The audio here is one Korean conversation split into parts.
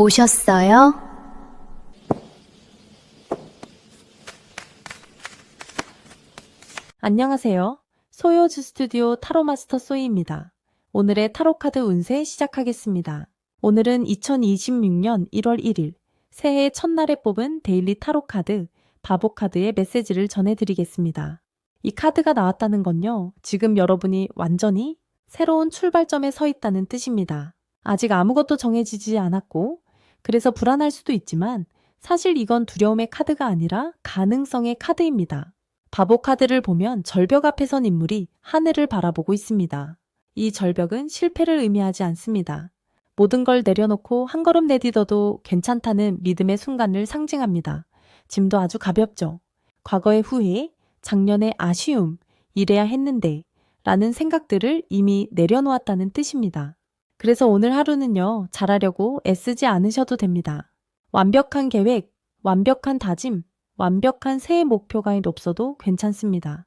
오셨어요? 안녕하세요. 소요즈 스튜디오 타로 마스터 소이입니다. 오늘의 타로 카드 운세 시작하겠습니다. 오늘은 2026년 1월 1일 새해 첫날에 뽑은 데일리 타로 카드 바보 카드의 메시지를 전해드리겠습니다. 이 카드가 나왔다는 건요, 지금 여러분이 완전히 새로운 출발점에 서 있다는 뜻입니다. 아직 아무것도 정해지지 않았고, 그래서 불안할 수도 있지만, 사실 이건 두려움의 카드가 아니라 가능성의 카드입니다. 바보 카드를 보면 절벽 앞에 선 인물이 하늘을 바라보고 있습니다. 이 절벽은 실패를 의미하지 않습니다. 모든 걸 내려놓고 한 걸음 내딛어도 괜찮다는 믿음의 순간을 상징합니다. 짐도 아주 가볍죠. 과거의 후회, 작년의 아쉬움, 이래야 했는데, 라는 생각들을 이미 내려놓았다는 뜻입니다. 그래서 오늘 하루는요, 잘하려고 애쓰지 않으셔도 됩니다. 완벽한 계획, 완벽한 다짐, 완벽한 새해 목표가 없어도 괜찮습니다.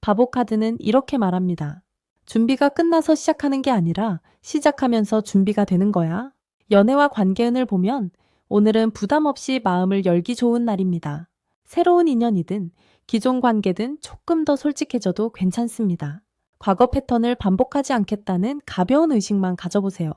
바보 카드는 이렇게 말합니다. 준비가 끝나서 시작하는 게 아니라 시작하면서 준비가 되는 거야. 연애와 관계운을 보면 오늘은 부담 없이 마음을 열기 좋은 날입니다. 새로운 인연이든 기존 관계든 조금 더 솔직해져도 괜찮습니다. 과거 패턴을 반복하지 않겠다는 가벼운 의식만 가져보세요.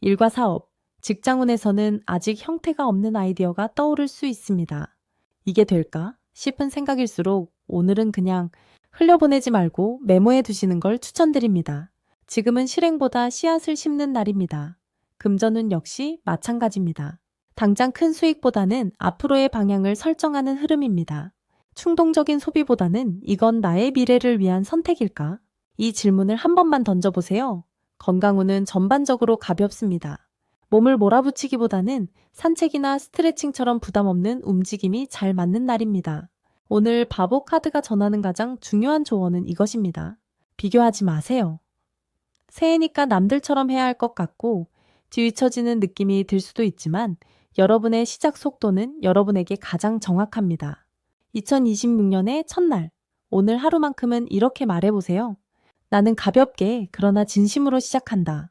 일과 사업, 직장운에서는 아직 형태가 없는 아이디어가 떠오를 수 있습니다. 이게 될까 싶은 생각일수록 오늘은 그냥 흘려보내지 말고 메모해 두시는 걸 추천드립니다. 지금은 실행보다 씨앗을 심는 날입니다. 금전운 역시 마찬가지입니다. 당장 큰 수익보다는 앞으로의 방향을 설정하는 흐름입니다. 충동적인 소비보다는 이건 나의 미래를 위한 선택일까? 이 질문을 한 번만 던져보세요. 건강운은 전반적으로 가볍습니다. 몸을 몰아붙이기보다는 산책이나 스트레칭처럼 부담 없는 움직임이 잘 맞는 날입니다. 오늘 바보 카드가 전하는 가장 중요한 조언은 이것입니다. 비교하지 마세요. 새해니까 남들처럼 해야 할 것 같고 뒤처지는 느낌이 들 수도 있지만 여러분의 시작 속도는 여러분에게 가장 정확합니다. 2026년의 첫날, 오늘 하루만큼은 이렇게 말해보세요. 나는 가볍게 그러나 진심으로 시작한다.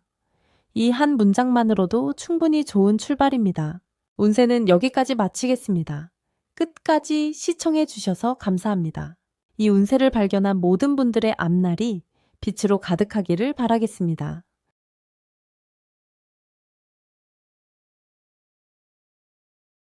이 한 문장만으로도 충분히 좋은 출발입니다. 운세는 여기까지 마치겠습니다. 끝까지 시청해 주셔서 감사합니다. 이 운세를 발견한 모든 분들의 앞날이 빛으로 가득하기를 바라겠습니다.